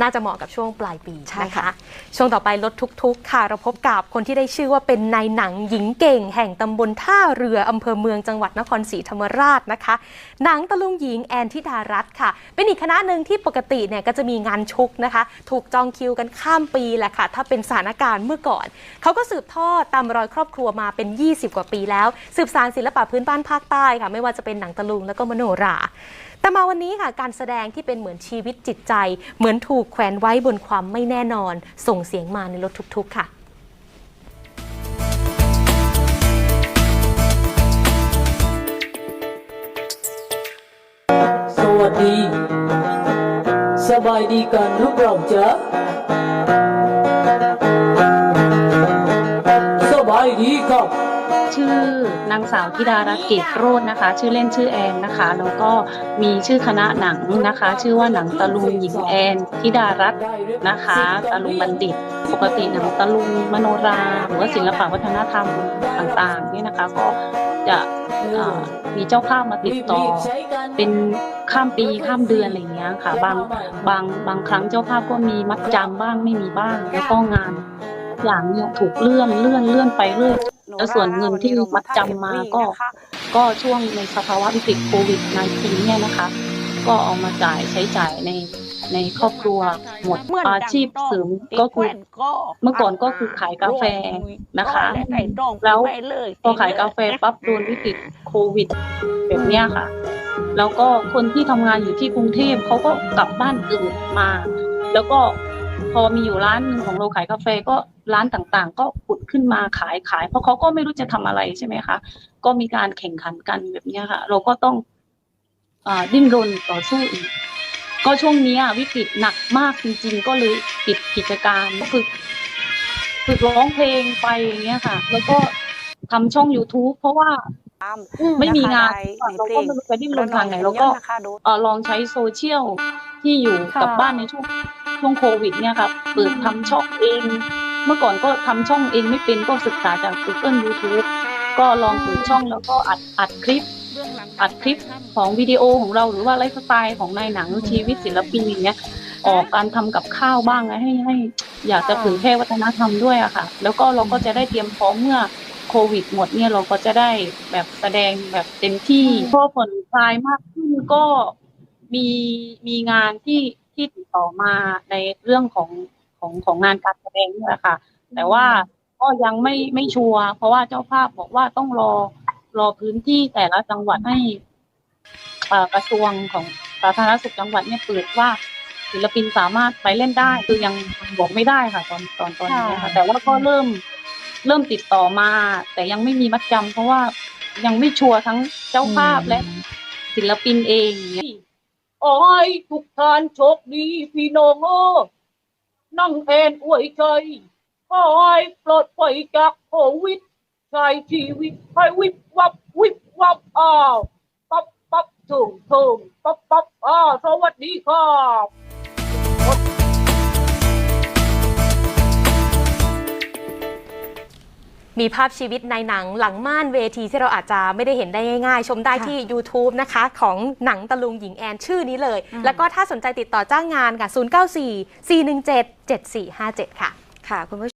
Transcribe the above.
น่าจะเหมาะกับช่วงปลายปีใช่นะคะค่ะช่วงต่อไปลดทุกข์ค่ะ เราพบกับคนที่ได้ชื่อว่าเป็นนายหนังหญิงเก่ง แห่งตำบลท่าเรืออำเภอเมืองจังหวัดนครศรีธรรมราชนะคะ หนังตะลุงหญิงแอนทิดารัตน์ค่ะ เป็นอีกคณะหนึ่งที่ปกติเนี่ยก็จะมีงานชุกนะคะ ถูกจองคิวกันข้ามปีแหละค่ะ ถ้าเป็นสถานการณ์เมื่อก่อน เขาก็สืบทอดตามรอยครอบครัวมาเป็น 20 กว่าปีแล้ว สืบสานศิลปะพื้นบ้านภาคใต้ค่ะ ไม่ว่าจะเป็นหนังตะลุงแล้วก็มโนรา แต่มาวันนี้ค่ะการแสดงที่เป็นเหมือนชีวิตจิตใจ เหมือนถูกแขวนไว้บนความไม่แน่นอน ส่งเสียงมาในรถทุกๆค่ะสวัสดี สบายดีกันหรือเปล่าจ๊ะางสาวธิดารัตน์เกตโรจน์นะคะ ชื่อเล่นชื่อแอนนะคะ แล้วก็มีชื่อคณะหนังนะคะ ชื่อว่าหนังตะลุงหญิงแอนธิดารัตน์นะคะตะลุงบัณฑิต ปกติหนังตะลุงมโนราหรือว่าศิลปะวัฒนธรรมต่างๆนี่นะคะก็จะมีเจ้าภาพมาติดต่อ เป็นข้ามปีข้ามเดือนอะไรอย่างเงี้ยค่ะ บางบางบางครั้งเจ้าภาพก็มีมัดจำบ้างไม่มีบ้าง แล้วก็งานอย่างเนี่ยถูกเลื่อนเลื่อนเลื่อนไปเรื่อย แล้วส่วนเงินที่มัดจำมาก็ก็ช่วงในสภาวะวิกฤตโควิด -19 เนี่ยนะคะ ก็เอามาจ่ายใช้จ่ายในในครอบครัวหมดอาชีพเสริมก็คือเมื่อก่อนก็คือขายกาแฟนะคะ แล้วพอขายกาแฟปั๊บโดนวิกฤตโควิด แบบเนี้ยค่ะ แล้วก็คนที่ทำงานอยู่ที่กรุงเทพเขาก็กลับบ้านเกิดมา แล้วก็ พอมีอยู่ร้านหนึงของเราขายกาแฟก็ร้านต่างๆ ก็ผุดขึ้นมาขายขาย เพราะเขาก็ไม่รู้จะทำอะไรใช่ไหมคะ ก็มีการแข่งขันกันแบบเนี้ยค่ะ เราก็ต้องอ่าดิ้นรนต่อสู้อีกก็ช่วงเนี้ยวิกฤตหนักมากจริง ๆ ก็เลยปิดกิจการฝึกฝึกร้องเพลงไปอย่างเงี้ยค่ะ แล้วก็ทำช่อง youtube เพราะว่าไม่มีงานเราก็ไม่รู้จะดิ้นรนทางไหนเราก็เออลองใช้โซเชียลที่อยู่กับค่ะบ้านในช่วง ช่วงโควิดเนี่ยครับเปิดทำช่องเอง เมื่อก่อนก็ทำช่องเองไม่เป็นก็ศึกษาจาก Google YouTube ก็ลองเปิดช่องแล้วก็อัดอัดคลิป อัดคลิปของวิดีโอของเราหรือว่าไลฟ์สไตล์ของนายหนังชีวิตศิลปินอย่างเงี้ยออกการทำกับข้าวบ้างนะให้ให้อยากจะเผยแพร่วัฒนธรรมด้วยอะค่ะ แล้วก็เราก็จะได้เตรียมพร้อมเมื่อโควิดหมดเนี่ยเราก็จะได้แบบแสดงแบบเต็มที่พอผ่อนคลายมากขึ้นก็มีมีงานที่ ที่ติดต่อมาในเรื่องของของของงานการแสดงนี่แหละค่ะ แต่ว่าก็ยังไม่ไม่ชัวร์เพราะว่าเจ้าภาพบอกว่าต้องรอรอพื้นที่แต่ละจังหวัดให้เอ่อกระทรวงของสาธารณสุขจังหวัดเนี่ยเปิดว่าศิลปินสามารถไปเล่นได้คือยังบอกไม่ได้ค่ะ ตอนตอนตอนนี้ค่ะ แต่ว่าก็เริ่มเริ่มติดต่อมา แต่ยังไม่มีมัดจำเพราะว่ายังไม่ชัวร์ทั้งเจ้าภาพและศิลปินเองเนี่ย โอ้ยทุกท่านโชคดีพี่น้องโอ้นั่งแอนอวยใจขอให้ปลอดภัยจากโควิดใช้ชีวิตให้วิบวับวิบวับอ้าวปั๊บปั๊บถึงถึงปั๊บปั๊บอ้าวสวัสดีครับ มีภาพชีวิตในหนังหลังม่านเวทีที่เราอาจจะไม่ได้เห็นได้ง่ายๆ ชมได้ที่ YouTube นะคะ ของหนังตะลุงหญิงแอนชื่อนี้เลย แล้วก็ถ้าสนใจติดต่อจ้างงานค่ะ 094 417 7457 ค่ะ ค่ะคุณผู้